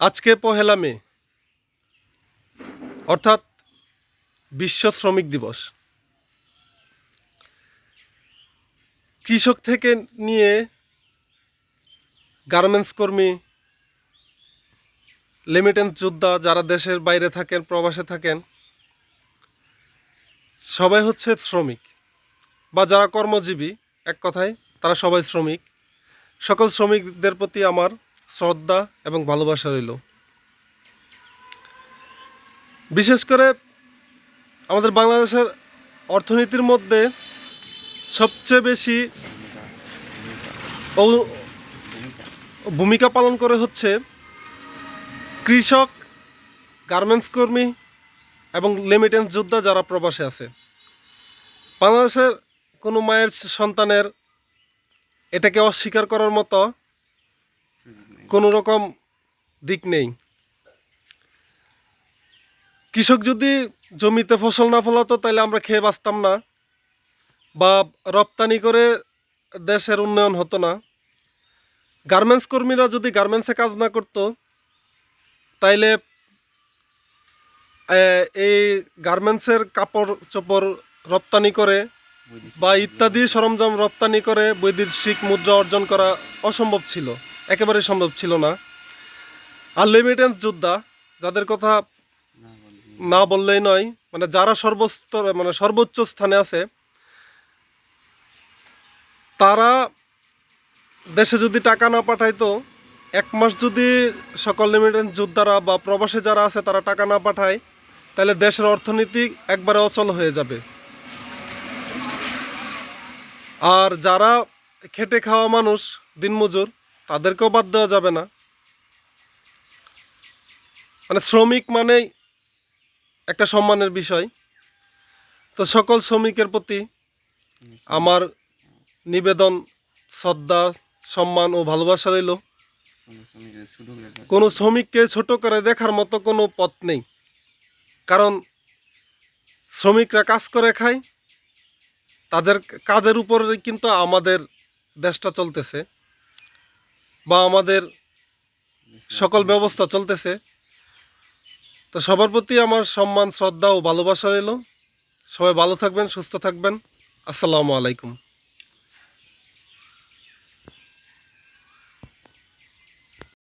আজকে পহেলা মে, অর্থাৎ বিশ্ব শ্রমিক দিবস। কৃষক থেকে নিয়ে গার্মেন্টস কর্মী লিমিটেন্স যোদ্ধা যারা দেশের বাইরে থাকেন, প্রবাসে থাকেন, সবাই হচ্ছে শ্রমিক বা যারা কর্মজীবী, এক কথায় তারা সবাই শ্রমিক। সকল শ্রমিকদের প্রতি আমার শ্রদ্ধা এবং ভালোবাসা রইল। বিশেষ করে আমাদের বাংলাদেশের অর্থনীতির মধ্যে সবচেয়ে বেশি ভূমিকা পালন করে হচ্ছে কৃষক, গার্মেন্টস কর্মী এবং লিমিটেন্স যোদ্ধা যারা প্রবাসে আছে। বাংলাদেশের কোনো মায়ের সন্তানের এটাকে অস্বীকার করার মতো কোনো রকম দিক নেই। কৃষক যদি জমিতে ফসল না ফলাতো তাহলে আমরা খেয়ে বাঁচতাম না বা রপ্তানি করে দেশের উন্নয়ন হতো না। গার্মেন্টস কর্মীরা যদি গার্মেন্টসে কাজ না করতো, তাইলে এই গার্মেন্টসের কাপড় চোপড় রপ্তানি করে বা ইত্যাদি সরঞ্জাম রপ্তানি করে বৈদেশিক মুদ্রা অর্জন করা অসম্ভব ছিল। একেবারে সম্ভব ছিল না। আর যোদ্ধা, যাদের কথা না বললেই নয় মানে যারা সর্বস্তরে মানে সর্বোচ্চ স্থানে আছে, তারা দেশে যদি টাকা না পাঠাইতো, এক মাস যদি সকল লিমিটেন্স যোদ্ধারা বা প্রবাসী যারা আছে, তারা টাকা না পাঠায়, তাহলে দেশের অর্থনীতি একবারে অচল হয়ে যাবে। আর যারা খেটে খাওয়া মানুষ, দিনমজুর তাদেরকেও বাদ দেওয়া যাবে না। মানে শ্রমিক মানেই একটা সম্মানের বিষয়। তো সকল শ্রমিকের প্রতি আমার নিবেদন, শ্রদ্ধা, সম্মান ও ভালোবাসা রইল। কোনো শ্রমিককে ছোট করে দেখার মতো কোনো পথ নেই। কারণ শ্রমিকরা কাজ করে খায়, তাদের কাজের উপরে কিন্তু আমাদের দেশটা চলতেছে। বা আমাদের সকল ব্যবস্থা চলতেছে। তো সবার প্রতি আমার সম্মান, শ্রদ্ধা ও ভালোবাসা এলো সবাই ভালো থাকবেন, সুস্থ থাকবেন। আসসালামু আলাইকুম।